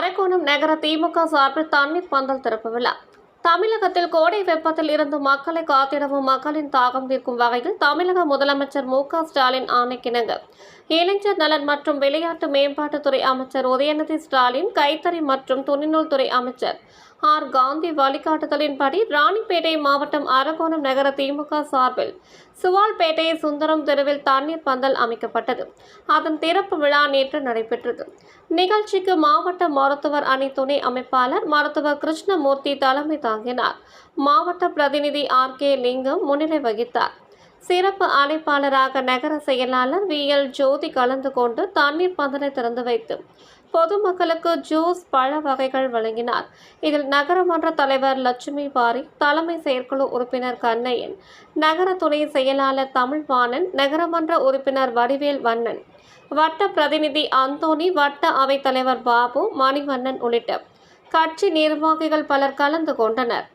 அரக்கோணம் நகர திமுக சார்பில் தண்ணீர் பந்தல் திறப்பு விழா. தமிழகத்தில் கோடை வெப்பத்தில் இருந்து மக்களை காத்திடவும் மக்களின் தாகம் தீர்க்கும் வகையில் தமிழக முதலமைச்சர் மு க ஸ்டாலின் ஆணைக்கிணங்க. இளைஞர் நலன் மற்றும் விளையாட்டு மேம்பாட்டுத்துறை அமைச்சர் உதயநிதி ஸ்டாலின் கைத்தறி மற்றும் துணிநூல் துறை அமைச்சர் ஆர். காந்தி வழிகாட்டுதலின்படி ராணிப்பேட்டை மாவட்டம் அரகோணம் நகர திமுக சார்பில் சுவால்பேட்டை சுந்தரம் தெருவில் தண்ணீர் பந்தல் அமைக்கப்பட்டது. அதன் திறப்பு விழா நேற்று நடைபெற்றது. நிகழ்ச்சிக்கு மாவட்ட மருத்துவர் அணி துணை அமைப்பாளர் மருத்துவர் கிருஷ்ணமூர்த்தி தலைமை தாங்கினார் மாவட்ட பிரதிநிதி ஆர். கே. லிங்கம் முன்னிலை வகித்தார். சிறப்பு அழைப்பாளராக நகர செயலாளர் வி. எல். ஜோதி கலந்து கொண்டு தண்ணீர் பந்தலை திறந்து வைத்து பொதுமக்களுக்கு ஜூஸ் பழ வகைகள் வழங்கினார். இதில் நகரமன்ற தலைவர் லட்சுமி பாரி தலைமை செயற்குழு உறுப்பினர் கண்ணையன் நகர துணை செயலாளர் தமிழ்வாணன் நகரமன்ற உறுப்பினர் வடிவேல் வண்ணன் வட்ட பிரதிநிதி அந்தோணி வட்ட அவைத் தலைவர் பாபு மணிவண்ணன் உள்ளிட்ட கட்சி நிர்வாகிகள் பலர் கலந்து கொண்டனர்.